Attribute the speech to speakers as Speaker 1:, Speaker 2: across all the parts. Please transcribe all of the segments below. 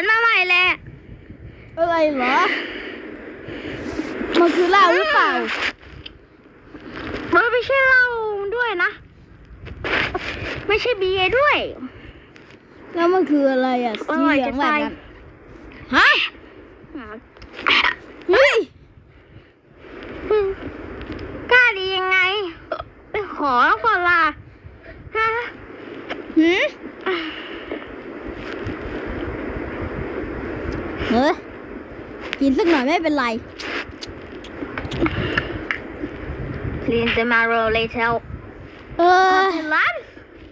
Speaker 1: ารมาใหม่แหละ
Speaker 2: อะไรเหรอ มันคือเหล้าหรือเปล่า
Speaker 1: มันไม่ใช่เหล้าด้วยนะ ไม่ใช่เบียร์ด้วย
Speaker 2: แล้วมันคืออะไรอะ
Speaker 1: อ
Speaker 2: สี
Speaker 1: ร่อย
Speaker 2: เหลือ
Speaker 1: จะ
Speaker 2: งแบบ
Speaker 1: ตาย
Speaker 2: นั้นฮะเฮ้ย
Speaker 1: กล้าดียังไงไปขอก่อนล่ะฮะ
Speaker 2: หืม เฮ้ยกินสักหน่อยไม่เป็นไร
Speaker 1: Clean the marrow later
Speaker 2: เออ
Speaker 1: ร้าน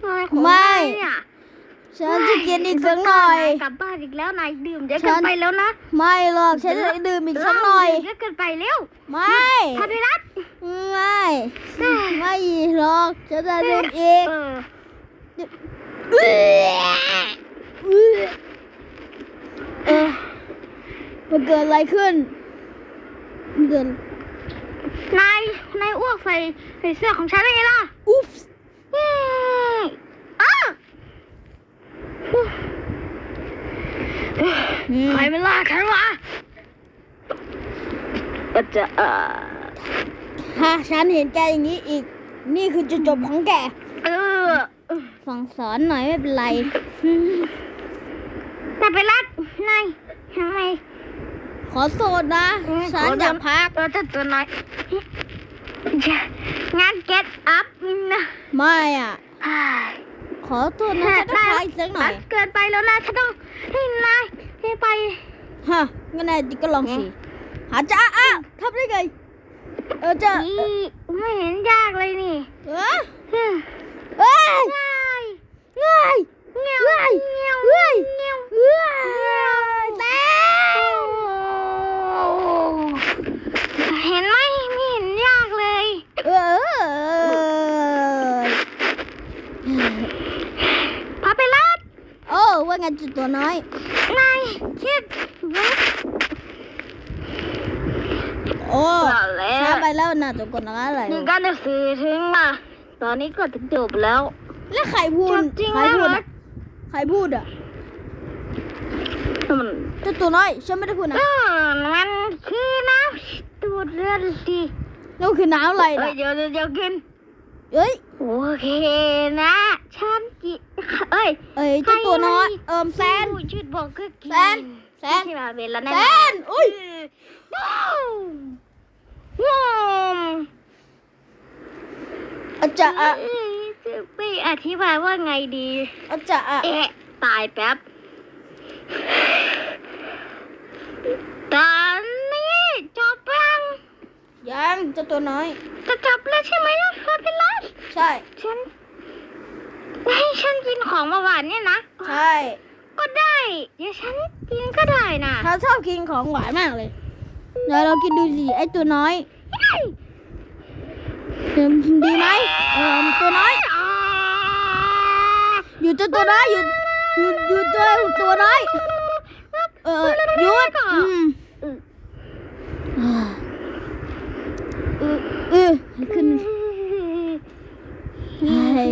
Speaker 1: อะไรของ
Speaker 2: ไม่
Speaker 1: นายเนี่ย
Speaker 2: ฉันจะกินอีกสักหน่อย
Speaker 1: กลับบ้านอีกแล้วนายดื่มเยอะ
Speaker 2: ฉั
Speaker 1: เกิ
Speaker 2: น
Speaker 1: นไปแล้วนะ
Speaker 2: ไม่หรอก ฉันจะดื่มอีกสักหน่อย
Speaker 1: เยอะเกินไปแล้ว
Speaker 2: ไม่
Speaker 1: พาไปรัด
Speaker 2: ไม่ ไม่หรอก ฉันจะดื่มอีก
Speaker 1: เออ
Speaker 2: เออ มันเกิดอะไรขึ้นมันเกิด
Speaker 1: นาย นายอ้วกใส่ใส่เสื้อของฉันได้ไงล่ะ
Speaker 2: อุ๊บ
Speaker 1: อืมอ้าวใครไม่ล่าฉันวะก็จะเออ
Speaker 2: ถ้าฉันเห็นแกอย่างนี้อีก นี่คือจุดจบของแก
Speaker 1: เออ
Speaker 2: สั่งสอนหน่อยไม่เป็นไร
Speaker 1: นายไปรัดนายทำไม
Speaker 2: ขอโทษนะฉันอยากพัก
Speaker 1: เราจะตัวน้อยงาน get up นะ
Speaker 2: ไม่อะขอโทษนะฉันต้องพักอีกสักหน่อย
Speaker 1: เกินไปแล้วนะฉันต้องให้นายให้ไป
Speaker 2: ฮะงั้นนายก็ลองสิหาจ้าอะทำได้ไงเออจะ
Speaker 1: อีไม่เห็นยากเลยนี่
Speaker 2: เออ
Speaker 1: เฮ้ย
Speaker 2: เอ้ย
Speaker 1: ง่าย
Speaker 2: ง่าย
Speaker 1: เงี้ยว
Speaker 2: ง่าย
Speaker 1: เงี้ยว
Speaker 2: ง่าย
Speaker 1: เงี้ยว
Speaker 2: ง่ายแตง
Speaker 1: เห็นไหมไม่เห็นยากเลย
Speaker 2: เออ
Speaker 1: พาไปรัด
Speaker 2: โอ้ว่าไงจุดตัวน้อย
Speaker 1: นายคิดว่า
Speaker 2: โอ้
Speaker 1: ว่าแล้ว
Speaker 2: ช้าไปแล้วนะตัวกดอะไร
Speaker 1: นี่การหนังสือถึงอะตอนนี้ก็ถึงจบแล้ว
Speaker 2: แล้วใครพูด
Speaker 1: จบจริง
Speaker 2: ใคร
Speaker 1: แล้ว
Speaker 2: พูด
Speaker 1: เหรอ
Speaker 2: อะใครพูดอะ
Speaker 1: มัน
Speaker 2: เจ้าตัวน้อยฉันไม่ได้พูดนะ
Speaker 1: อืมมันคือน้ำตูดเลือดดี
Speaker 2: แล้วคือน้ำอะไร
Speaker 1: เอ้
Speaker 2: น่ะ
Speaker 1: ยเดี๋ยวเดี๋ยวเดี๋ยวกิน
Speaker 2: เอ้ย
Speaker 1: โอเคนะฉันกินเอ้ย
Speaker 2: เอ้ยเจ้าตัวน้อยเอิมแซน
Speaker 1: ผู้ชื่อบอกก็กิน
Speaker 2: แซนแซน
Speaker 1: ที่มาเวลา
Speaker 2: แซนอุ้ย
Speaker 1: งม
Speaker 2: อาจารย์อะ
Speaker 1: เอ้ยจะไปอธิบายว่าไงดี
Speaker 2: อาจารย์อะ
Speaker 1: เอ๊ะตายแป๊บตอนนี้จบยัง
Speaker 2: ยังเจ้าตัวน้อย
Speaker 1: จะจบแล้วใช่ไหมล่ะพอเป็นไร
Speaker 2: ใช่
Speaker 1: ฉันให้ฉันกิน ของมาหวานเนี่ยนะ
Speaker 2: ใช่
Speaker 1: ก็ได้เดี๋ยวฉันกินก็ได้นะ
Speaker 2: เขาชอบกินของหวานมากเลย เดี๋ยวเรากินดูสิไอตัวน้อยเดี๋ยวกินดีไหมเออตัวน้อย อยู่เจ้าตัวน้อยอยู่อยู่อยู่ตัวตัวน้อย เออหยุดอืมเออเออขึ้นเฮ้ย